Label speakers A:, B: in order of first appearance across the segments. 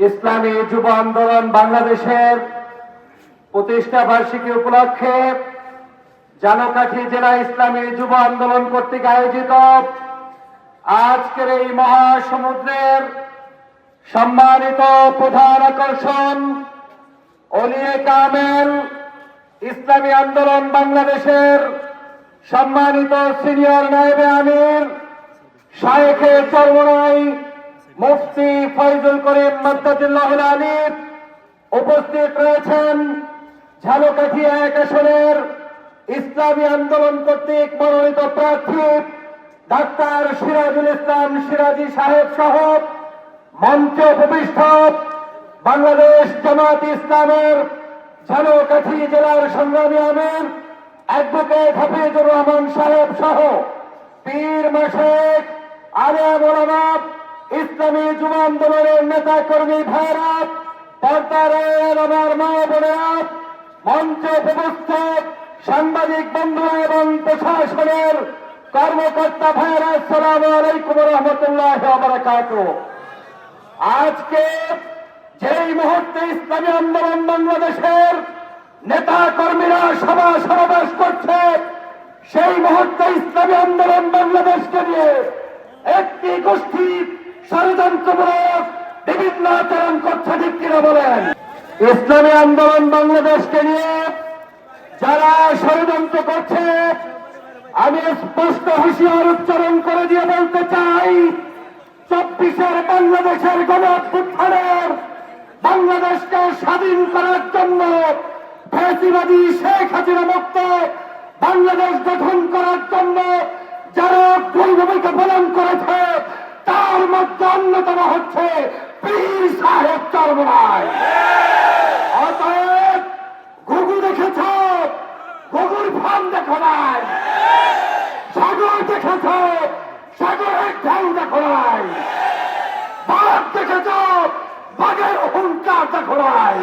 A: ইসলামী যুব আন্দোলন বাংলাদেশের প্রতিষ্ঠা বার্ষিকী উপলক্ষে জালকাঠি জেলা ইসলামী যুব আন্দোলন কর্তৃক আয়োজিত আজকের এই মহাসমুদ্রের সম্মানিত প্রধান আকর্ষণ অলিয়ে কামেল, ইসলামী আন্দোলন বাংলাদেশের সম্মানিত সিনিয়র নায়েবে আমির শায়েখে চরমরাই মুফতি ফয়জুল করিম মাদ্দাদুল্লাহ আলিফ উপস্থিত রয়েছেন ঝালকাঠি এক আসনের ইসলামী আন্দোলন কর্তৃক মনোনীত প্রার্থী ডাক্তার সিরাজুল ইসলাম সিরাজি সাহেব সহ মঞ্চ উপবিষ্ট বাংলাদেশ জামাত ইসলামের ঝালকাঠি জেলার সংগ্রামী আমির অ্যাডভোকেট হাফিজুর রহমান সাহেব সহ পীর মাসেক ওলামা ইসলামী যুব আন্দোলনের নেতা কর্মী ভাইরা পর্দারের আমার মা বোনেরা, মঞ্চ উপস্থিত সাংবাদিক বন্ধুরা এবং প্রশাসনের কর্মকর্তা ভাইরা, আসসালামু আলাইকুম রহমতুল্লাহ আজকে যেই মুহূর্তে ইসলামী আন্দোলন বাংলাদেশের নেতা কর্মীরা সভা সমাবেশ করছে, সেই মুহূর্তে ইসলামী আন্দোলন বাংলাদেশকে নিয়ে একটি গোষ্ঠী ষড়যন্ত্রমূলক বিভিন্ন আচরণ করছে কিনা বলেন? ইসলামী আন্দোলন বাংলাদেশকে নিয়ে যারা ষড়যন্ত্র করছে, আমি স্পষ্ট হুঁশিয়ার উচ্চারণ করে দিয়ে বলতে চাই, চব্বিশের বাংলাদেশের গণ বাংলাদেশকে স্বাধীন করার জন্য ফ্যাসিবাদী শেখ হাসিনা মুক্ত বাংলাদেশ গঠন করার জন্য ভূমিকা পালন করেছে, তার মধ্যে অন্যতম হচ্ছে পীর সাহেব চরমরায় অতএব ঘুঘু দেখেছ? ঘুঘুর ফার্ম দেখো নাই। সাগর দেখেছ? সাগরের ঢেউ দেখো নাই। বাঘ দেখেছ? বাঘের অহংকার দেখো নাই।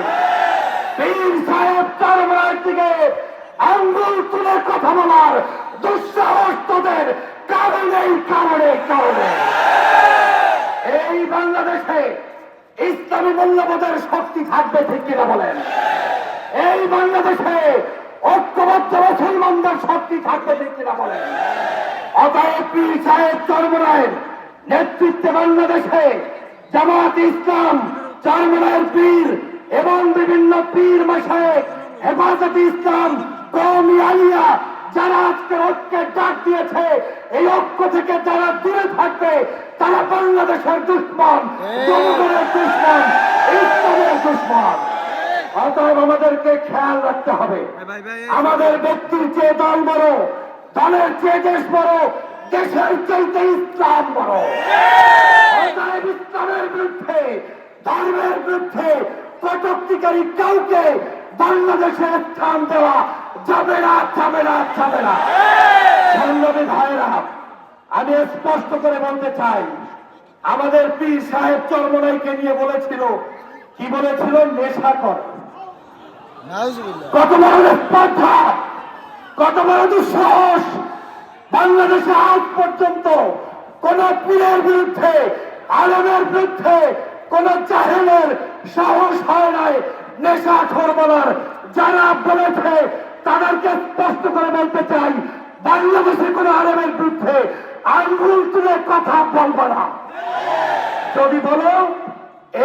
A: পীর সাহেব চরমরার দিকে আঙ্গুল তুলে কথা বলার দুঃসাহস তোদের কারণেই কারণে কারণে। এই বাংলাদেশে ইসলামী মূল্যবোধের শক্তি থাকবে ঠিক কিনা বলেন? এই বাংলাদেশে ঐক্যবদ্ধ মুসলমানদের শক্তি থাকবে ঠিক কিনা বলেন? অতএব পীর সাহেব চরমরায়ের নেতৃত্বে বাংলাদেশে জামাত ইসলাম চরমরায়ের পীর এবং বিভিন্ন পীর মাসায়েক হেফাজত ইসলাম কৌমি আলিয়া যারা আজকে ঐক্যের ডাক দিয়েছে এই ঐক্য থেকে যারা দূরে থাকবে তারা বাংলাদেশের দুশ্মন জনগণের দুশ্মন ইসলামের দুশ্মন। অতএব আমাদেরকে খেয়াল রাখতে হবে। আমাদের ব্যক্তির চেয়ে দল বড় দলের চেয়ে দেশ বড় দেশের চাইতে ইসলাম বড়। অতএব ইসলামের বিরুদ্ধে ধর্মের বিরুদ্ধে কটুক্তিকারী কাউকে বাংলাদেশে স্থান দেওয়া যাবে না যাবে না যাবে না সংগ্রামী ভাইরা আমি স্পষ্ট করে বলতে চাই আমাদের পীর সাহেব চরমনাইকে নিয়ে বলেছিল কি বলেছিল? নেশা কর। কত বড় স্পর্ধা কত বড় দুঃসাহস। বাংলাদেশে আজ পর্যন্ত কোন পীরের বিরুদ্ধে আলমের বিরুদ্ধে কোন জাহেলের সাহস হয় নাই নেশা খোর বলার। যারা বলেছে তাদেরকে স্পষ্ট করে বলতে চাই, বাংলাদেশের কোন আলমের বিরুদ্ধে আঙ্গুল তুলে কথা বলব না। যদি বলো,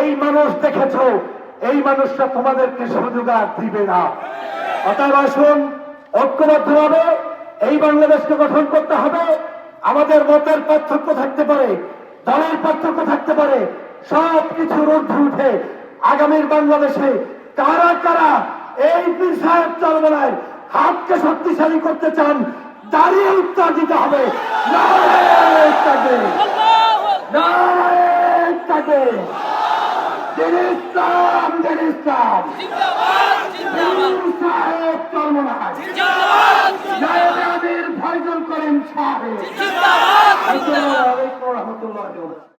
A: এই মানুষ দেখেছ, এই মানুষটা তোমাদেরকে সুযোগার দিবে না। অতএব আসুন, ঐক্যবদ্ধভাবে এই বাংলাদেশকে গঠন করতে হবে। আমাদের মতের পার্থক্য থাকতে পারে, দলের পার্থক্য থাকতে পারে। সব কিছুর ঊর্ধ্বে উঠে আগামীর বাংলাদেশে কারা কারা এই সাহেব চলবেলায় হাতকে শক্তিশালী করতে চান দাঁড়িয়ে উত্তর দিতে হবে। ইসলাম ইসলাম। সাহেব চরমনায় ফয়জুল করিম সাহেব। আসসালামু আলাইকুম ওয়া রাহমাতুল্লাহি ওয়া বারাকাতুহু।